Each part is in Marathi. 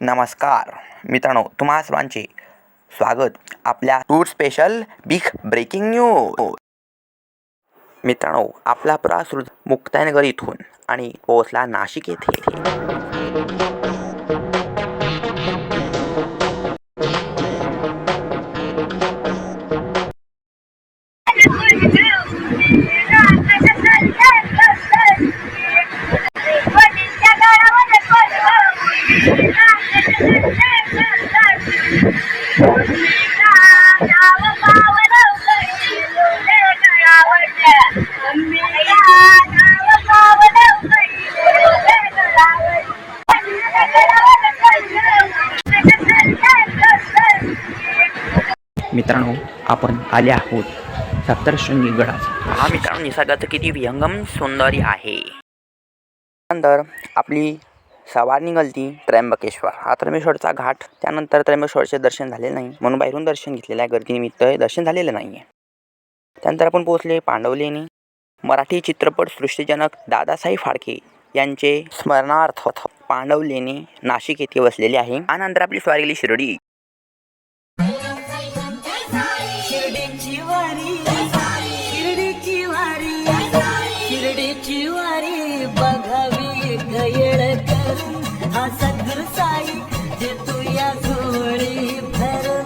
नमस्कार. मित्रांनो तुम्हा सर्वांचे स्वागत आपल्या tour special big breaking news मित्रांनो आपला प्रवास मुक्तायनगर इथून आणि पोहोचला नाशिक येथे. मित्रांनो आपण आले आहोत सप्तशृंगी गडात हा मित्रांनो निसर्गाचं किती विहंगम सौंदर्य आहे. नंतर आपली सवार निघालती त्र्यंबकेश्वर. हा त्र्यंबकेश्वरचा घाट. त्यानंतर त्र्यंबकेश्वरचे दर्शन झाले नाही. म्हणून बाहेरून दर्शन घेतलेलं आहे. गर्दीनिमित्त हे दर्शन झालेलं नाही आहे त्यानंतर आपण पोहोचले पांडवलेणी. मराठी चित्रपट सृष्टीजनक दादासाहेब फाळके यांचे स्मरणार्थ पांडवलेणी नाशिक येथे वसलेले आहे. त्यानंतर आपली स्वारी गेली शिर्डी. शिर्डीची वारी शिर्डीची वारी बघावी. साई जे झोळी भर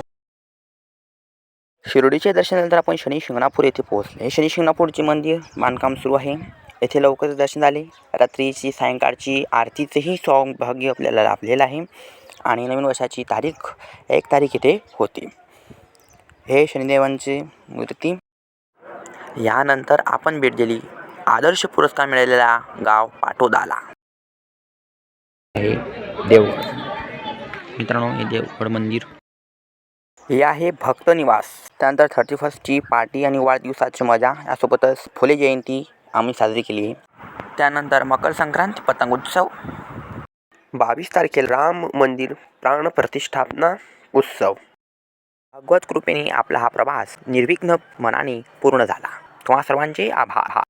शिर्डीच्या दर्शनानंतर आपण शनी शिंगणापूर येथे पोहोचले. शनी शिंगणापूरचे मंदिर बांधकाम सुरू आहे. येथे लवकरच दर्शन झाले. रात्रीची सायंकाळची आरतीचंही सौभाग्य आपल्याला लाभलेलं आहे. आणि नवीन वर्षाची तारीख एक तारीख इथे होती. हे शनिदेवांची मूर्ती. यानंतर आपण भेट दिली. आदर्श पुरस्कार मिळालेला गाव पाटोदाला. आहे देवगड. मित्रांनो हे देवगड मंदिर. हे आहे भक्त निवास. त्यानंतर थर्टी फर्स्टची पार्टी आणि वाढदिवसाची मजा. यासोबतच फुले जयंती आम्ही साजरी केली आहे. त्यानंतर मकर संक्रांती पतंगोत्सव बावीस तारखेला राम मंदिर प्राण प्रतिष्ठापना उत्सव. भगवत कृपेने आपला हा प्रवास निर्विघ्न मनाने पूर्ण झाला. तुम्हा सर्वांचे आभार.